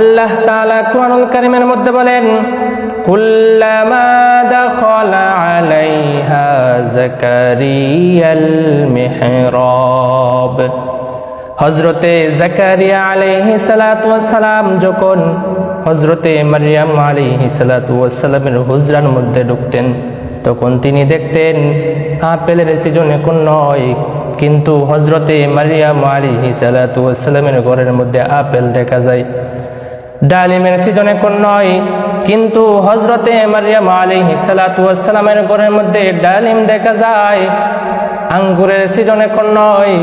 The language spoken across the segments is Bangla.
আল্লাহ তাআলা কুরআনুল কারীমের মধ্যে বলেন, কুল্লামা দাখালা আলাইহা জাকারিয়াল মিহরাব। হজরতে জাকারিয়া সালাতু সালাম যখন হজরতে মারিয়াম আলাইহি সালাতু সালামের হুজরার মধ্যে ঢুকতেন, তখন তিনি দেখতেন, আপেলের সিজনে কোন নয় কিন্তু হজরতে মারিয়াম আলাইহি সালাতু সালামের ঘরের মধ্যে আপেল দেখা যায়। ডালিমের সিজনে কোন নয় কিন্তু হজরতে মারিয়াম আলাইহি সালাতু সালামের ঘরের মধ্যে ডালিম দেখা যায়। আঙ্গুরের সিজনে কোন নয়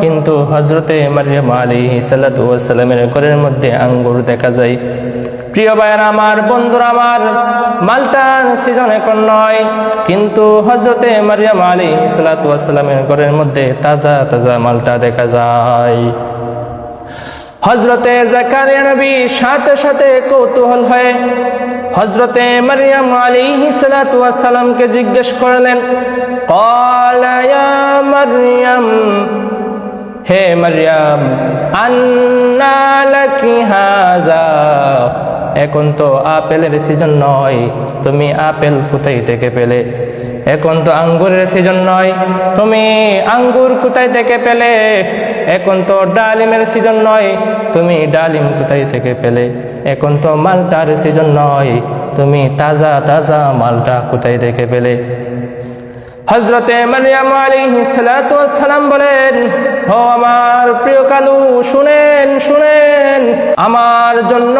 কিন্তু হজরতে মারিয়াম আলাইহি সালাতু সালামের ঘরের মধ্যে আঙ্গুর দেখা যায়। প্রিয় ভাইয়ের আমার, বন্ধুরা আমার মালটার সিজনে কোন নয় কিন্তু হজরতে মারিয়াম আলাইহি সালাতু সালামের ঘরের মধ্যে তাজা তাজা মালটা দেখা যায়। হজরতে জাকারিয়া নবী সাথে সাথে কৌতূহল হয়ে হজরতে মারিয়াম আলী সালামকে জিজ্ঞেস করলেন মারিয়াম? হে মারিয়াম এখন তো আপেলের সিজন নয়, তুমি আপেল কোথায় থেকে পেলে? এখন তো আঙ্গুরের সিজন নয়। তুমি আঙ্গুর কোথায় থেকে পেলে? এখন তো ডালিমের সিজন নয়। তুমি ডালিম কোথায় থেকে পেলে? এখন তো মালটার সিজন নয়। তুমি তাজা তাজা মালটা কোথায় থেকে পেলে? হজরতে মারিয়াম সালাম বলেন, ও আমার প্রিয় কালু, শুনেন শুনেন। আমার জন্য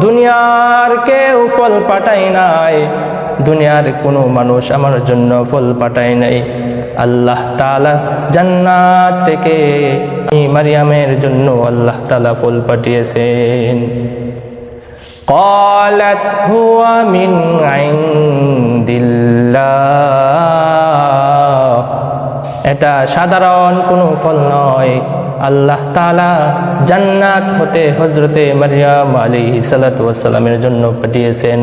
দুনিয়ার কেউ ফল পাঠাই নাই। দুনিয়ার কোনো মানুষ আমার জন্য ফল পাঠাই নাই আল্লাহ তাআলা জান্নাত থেকে আমি মারিয়ামের জন্য আল্লাহ তাআলা ফল পাঠিয়েছেন قالت هو من عند الله এটা সাধারণ কোনো ফল নয় আল্লাহ তাআলা জান্নাত হতে হজরতে মারিয়াম আলাইহি সালাতু ওয়াসালামের জন্য পাঠিয়েছেন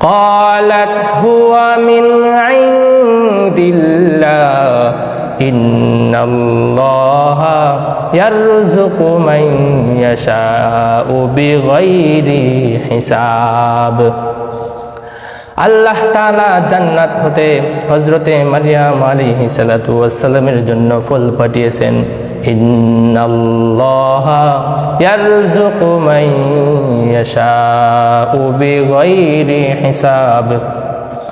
قالت هو من عند الله إن الله يرزق من يشاء بغير حساب আল্লাহ তাআলা জান্নাত হতে হজরতে মারিয়াম আলাইহি সালাতু ওয়াসালামের জন্য ফল পাঠিয়েছেন হিসাব।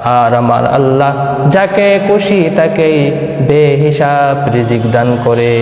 আর আমার আল্লাহ যাকে খুশি তাকেই বেহিসাব রিজিক দান করে।